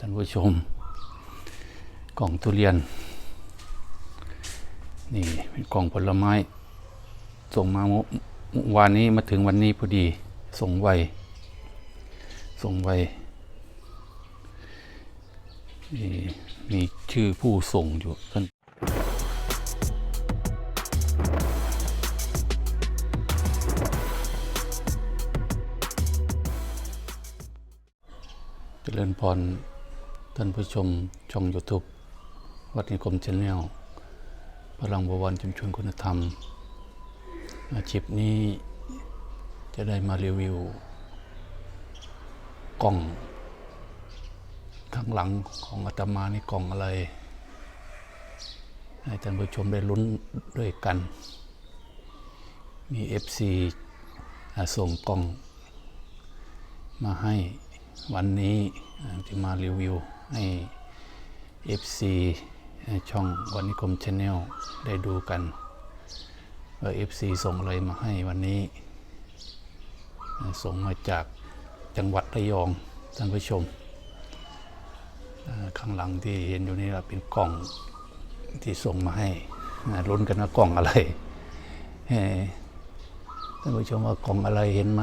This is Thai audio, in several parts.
ท่านผู้ชม กล่องทุเรียน นี่เป็นกล่องผลไม้ ส่งมาเมื่อวานนี้มาถึงวันนี้พอดี ส่งไว ส่งไวนี่มีชื่อผู้ส่งอยู่ท่านเจริญพร ท่านผู้ชมช่อง YouTube วัดนิคมชนแนลพลังบวรชุมชนคุณธรรม อาชีพนี้จะได้มารีวิว กล่อง ข้างหลังของอาตมานี่กล่องอะไร ให้ท่านผู้ชมได้ลุ้นด้วยกัน มี FC อ่าส่งกล่องมาให้วันนี้อ่าที่มารีวิว ให้ FC ช่องวันนิคมชาแนลได้ดูกันว่า FC ส่งอะไรมาให้วันนี้ ส่งมาจากจังหวัดระยองท่านผู้ชม ข้างหลังที่เห็นอยู่นี่เป็นกล่องที่ส่งมาให้ลุ้นกันว่ากล่องอะไรท่านผู้ชมว่ากล่องอะไรเห็นไหม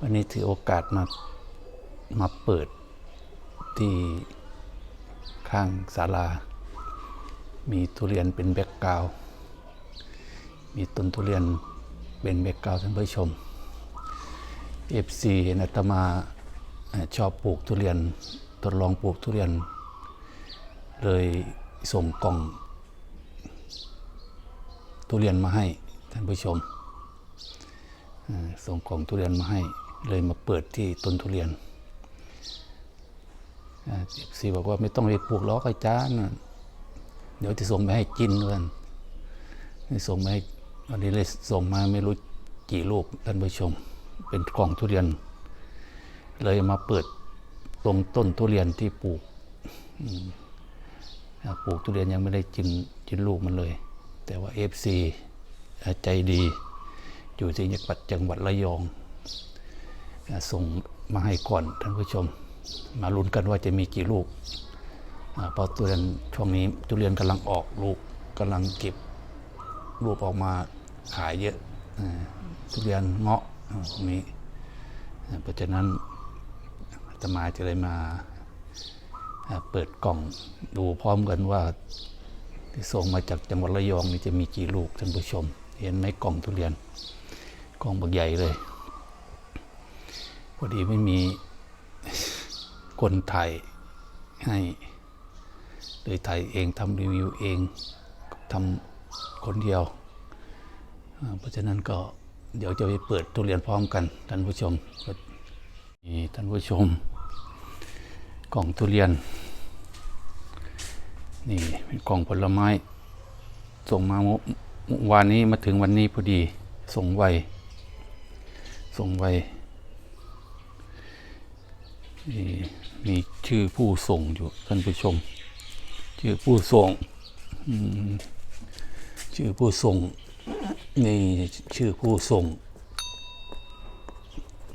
วันนี้ถือโอกาสมามาเปิด ที่ข้างศาลา มีทุเรียนเป็นแบ็กกราวมีต้นทุเรียนเป็นแบ็กกราวท่านผู้ชม FC เห็นอาตมาชอบปลูกทุเรียนทดลองปลูกทุเรียน เลยส่งกล่อง ทุเรียนมาให้ท่านผู้ชมส่งกล่องทุเรียนมาให้ เลยมาเปิดที่ต้นทุเรียน เอฟซีบอกว่าไม่ต้องไปปลูกล้อกอาจารย์น่ะเดี๋ยวจะส่งไปให้กินกันส่งมาให้วันนี้เลยส่งมาไม่รู้กี่ลูกท่านผู้ชม เป็นกล่องทุเรียน เลยมาเปิดตรงต้นทุเรียนที่ปลูกปลูกทุเรียนยังไม่ได้กินกินลูกมันเลย แต่ว่าเอฟซีใจดี อยู่ที่จังหวัดจังหวัดระยอง ส่งมาให้ก่อนท่านผู้ชม มาลุ้นกันว่าจะมีกี่ลูกอ่าเพราะทุเรียนช่วงนี้ทุเรียนกำลังออกลูกกำลังเก็บลูกออกมาขายเยอะทุเรียนเงาะพวกนี้เพราะฉะนั้นอาตมาจะเลยมาอ่าเปิดกล่องดูพร้อมกันว่าที่ส่งมาจากจังหวัดระยองนี่จะมีกี่ลูกท่านผู้ชม เห็นไหมกล่องทุเรียนกล่องบักใหญ่เลยพอดีไม่มี คนถ่ายให้เลยถ่ายเองทำรีวิวเองทำคนเดียว เพราะฉะนั้นก็เดี๋ยวจะไปเปิดทุเรียนพร้อมกันท่านผู้ชมนี่ท่านผู้ชมกล่องทุเรียน นี่เป็นกล่องผลไม้ ส่งมาวานนี้มาถึงวันนี้พอดี ส่งไวส่งไว มีชื่อผู้ส่งอยู่ท่านผู้ชม ชื่อผู้ส่งชื่อผู้ส่งนี่ชื่อผู้ส่ง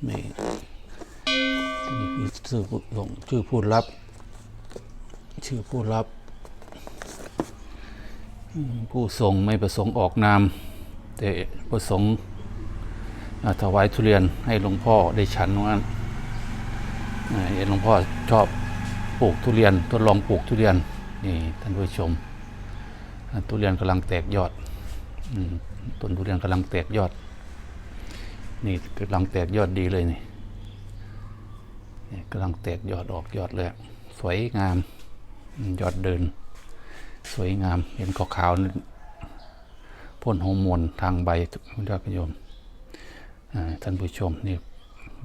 นี่นี่ชื่อผู้ส่งชื่อผู้รับ ชื่อผู้รับ ผู้ส่งไม่ประสงค์ออกนาม แต่ประสงค์ถวายทุเรียนให้หลวงพ่อได้ฉันว่า เห็นหลวงพ่อชอบปลูกทุเรียนทดลองปลูกทุเรียนนี่ท่านผู้ชมทุเรียนกำลังแตกยอดอต้นทุเรียนกำลังแตกยอด นี่กำลังแตกยอดดีเลยนี่กำลังแตกยอดออกยอดเลยสวยงามยอดเดิน สวยงามเห็นขาวๆพ่นฮอร์โมนทางใบคุณท่านผู้ชมท่านผู้ชมนี่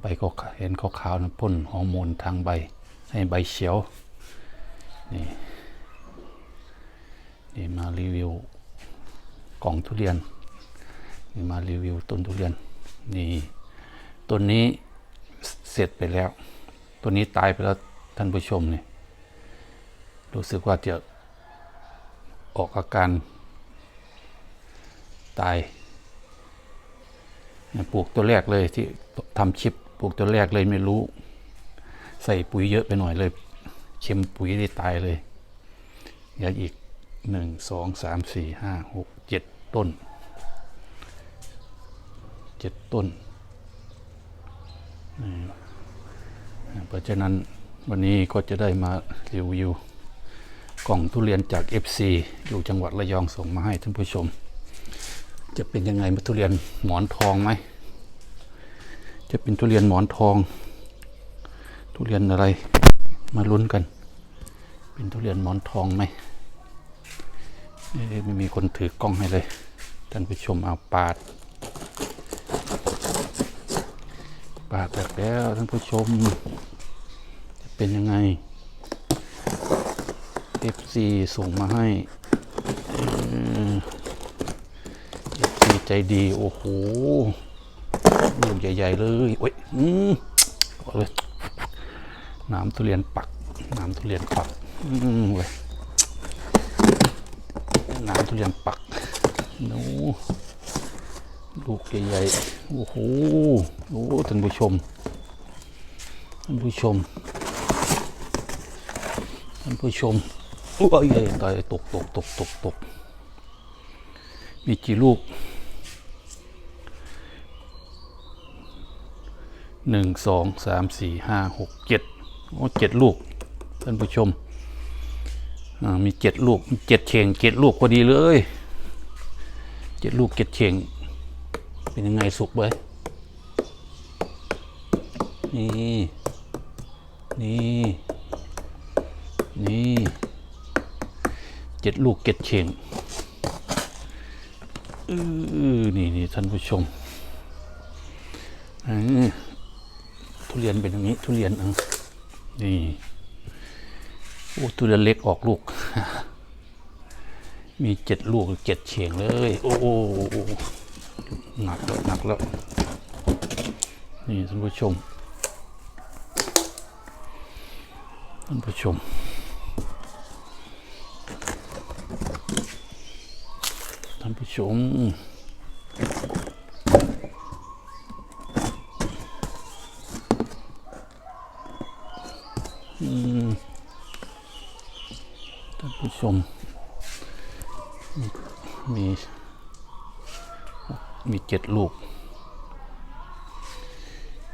ใบก็เห็นขาวๆนะพ่นฮอร์โมนทางใบ ให้ใบเขียว นี่ นี่มารีวิวกล่องทุเรียน นี่มารีวิวต้นทุเรียน นี่ต้นนี้เสร็จไปแล้วต้นนี้ตายไปแล้วท่านผู้ชมเนี่ยรู้สึกว่าจะออกอาการตายปลูกตัวแรกเลยที่ทำชิป ปลูกตัวแรกเลยไม่รู้ ใส่ปุ๋ยเยอะไปหน่อยเลยเค็มปุ๋ยได้ตายเลยเหลืออีกหนึ่งสองสามสี่ห้าหกเจ็ดต้นเจ็ดต้นเพราะฉะนั้นวันนี้ก็จะได้มารีวิวกล่องทุเรียนจาก FC อยู่จังหวัดระยองส่งมาให้ท่านผู้ชม จะเป็นยังไงมาทุเรียนหมอนทองไหม จะเป็นทุเรียนหมอนทอง ทุเรียนอะไร มาลุ้นกัน เป็นทุเรียนหมอนทองไหมเอ๊ะไม่มีคนถือกล้องให้เลย ท่านผู้ชมเอาปาด ปาดแบบแล้วท่านผู้ชม จะเป็นยังไง FC ส่งมาให้ FC ใจดี โอ้โห ลูกใหญ่ ๆ เลยโอ้ยอืมเอาเลยน้ำทุเรียนปัก น้ำทุเรียนปักอืมเว้ยน้ำทุเรียนปักโน้ลูกใหญ่ๆโอ้โหโอ้ท่านผู้ชมท่านผู้ชมท่านผู้ชมโอ้ยเอ้ยตายตกตกตกตกตกมีกี่ลูก หนึ่งสองสามสี่ห้าหกเจ็ดโอ้เจ็ดลูกท่านผู้ชมมีเจ็ดลูกเจ็ดเข่งเจ็ดลูกพอดีเลยเจ็ดลูกเจ็ดเข่งเป็นยังไงสุกไหมนี่นี่นี่เจ็ดลูกเจ็ดเข่งเออนี่นี่ท่านผู้ชมอืมทุ เรียนเป็นอย่างนี้ ทุเรียนอะนี่โอ้ทุเรียนเล็กออกลูก มีเจ็ดลูกเจ็ดเฉียงเลย โอ้โหหนักแล้วหนักแล้ว นี่ท่านผู้ชมท่านผู้ชมท่านผู้ชม ท่านผู้ชมมีมีมีเจ็ดลูก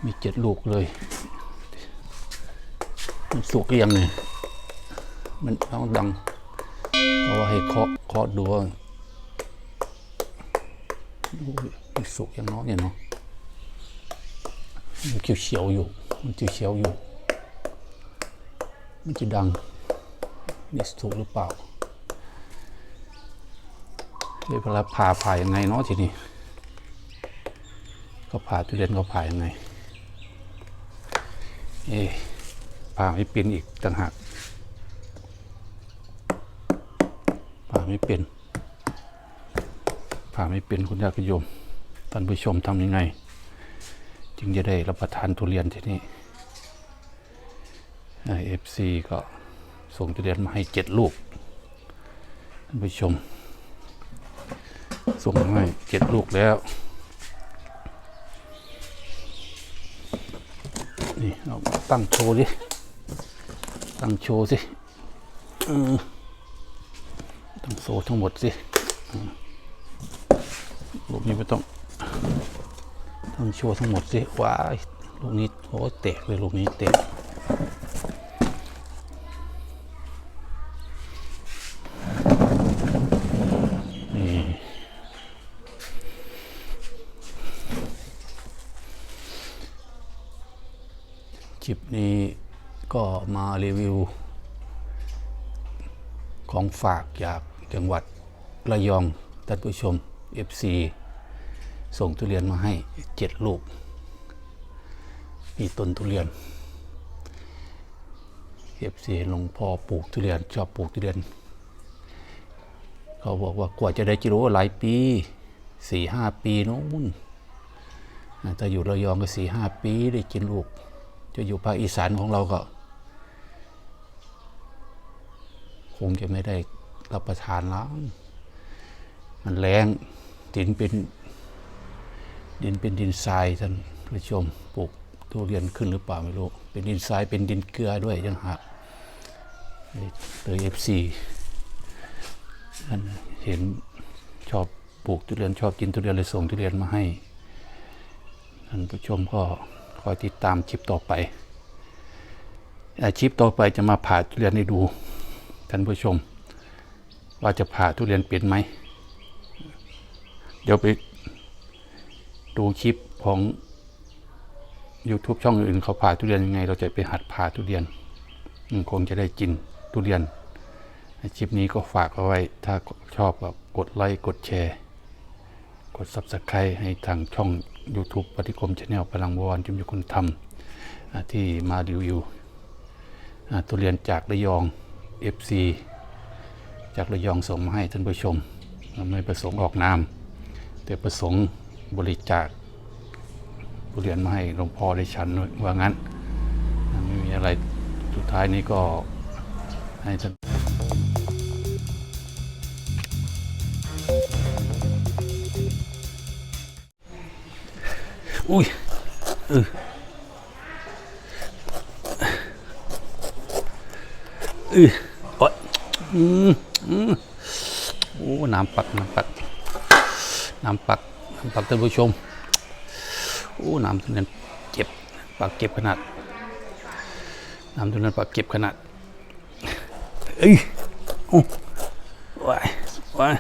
มีเจ็ดลูกเลย มันสุกยังเนี่ยมันต้องดังเพราะว่าให้เคาะเคาะดูว่ามันสุกยังเนาะเนี่ยเนาะมันเขียวๆอยู่ มันเขียวๆอยู่ มันจะดังนี่ถูกหรือเปล่าเวลาผ่าผ่ายังไงเนาะทีนี้เขาผ่าทุเรียนเขาผ่ายังไงเอ๊ผ่าไม่เป็นอีกต่างหากผ่าไม่เป็นผ่าไม่เป็นคุณญาติโยมท่านผู้ชมทำยังไง จึงจะได้รับประทานทุเรียนที่นี่ เอฟซีก็ส่งทุเรียนมาให้เจ็ดลูกท่านผู้ชม ส่งมาให้เจ็ดลูกแล้ว นี่เอาตั้งโชว์ดิตั้งโชว์สิเออตั้งโชว์ทั้งหมดสิลูกนี้ไม่ต้องตั้งโชว์ทั้งหมดสิว้าลูกนี้โอ้แตกเลยลูกนี้แตก นี่คลิปนี้ก็มา รีวิว ของฝากจากจังหวัดระยองท่านผู้ชม FC ส่งทุเรียนมาให้เจ็ดลูกมีต้นทุเรียน FC หลวงพ่อปลูกทุเรียนชอบปลูกทุเรียน เขาบอกว่ากว่าจะได้กิโลหลายปีสี่ห้าปีนู้นถ้าอยู่ระยองก็สี่ห้าปีได้กินลูก จะอยู่ภาคอีสานของเราก็ ค งจะไม่ได้รับประทานแล้วมันแรงดินเป็น ดินเป็นดินทรายท่านผู้ชมปลูกทุเรียนขึ้นหรือเปล่าไม่รู้ เป็นดินทรายเป็นดินเกลือด้วยยังหักเลยเอฟซีเห็นชอบปลูกทุเรียนชอบกินทุเรียนเลยส่งทุเรียนมาให้ท่านผู้ชมก็คอยติดตามคลิปต่อไปอาคลิปต่อไปจะมาผ่าทุเรียนให้ดู ท่านผู้ชม ว่าจะผ่าทุเรียนเป็นไหม เดี๋ยวไปดูคลิปของ YouTube ช่องอื่นเขาผ่าทุเรียนยังไง เราจะไปหัดผ่าทุเรียนคงจะได้กินทุเรียนคลิปนี้ก็ฝากเอาไว้ ถ้าชอบก็กดไลค์กดแชร์ กด Subscribe ให้ทางช่อง YouTube ปฏิคมชาแนลพลังวอนจุมยุคุณธรรมที่มารีวิวอ่าทุเรียนจากระยอง FC จากระยองส่งมาให้ท่านผู้ชม ไม่ประสงค์ออกนาม แต่ประสงค์บริจาคทุเรียนมาให้หลวงพ่อได้ฉันด้วยว่างั้น ไม่มีอะไรสุดท้ายนี้ก็ให้ท่านอุ้ยเออเออ อืมอืมโอ้น้ำปัก น้ำปัก น้ำปัก น้ำปักท่านผู้ชม โอ้น้ำตัวนั้นเก็บปักเก็บขนาด น้ำตัวนั้นปักเก็บขนาดเอ้ยโอ้ว้ายว้าย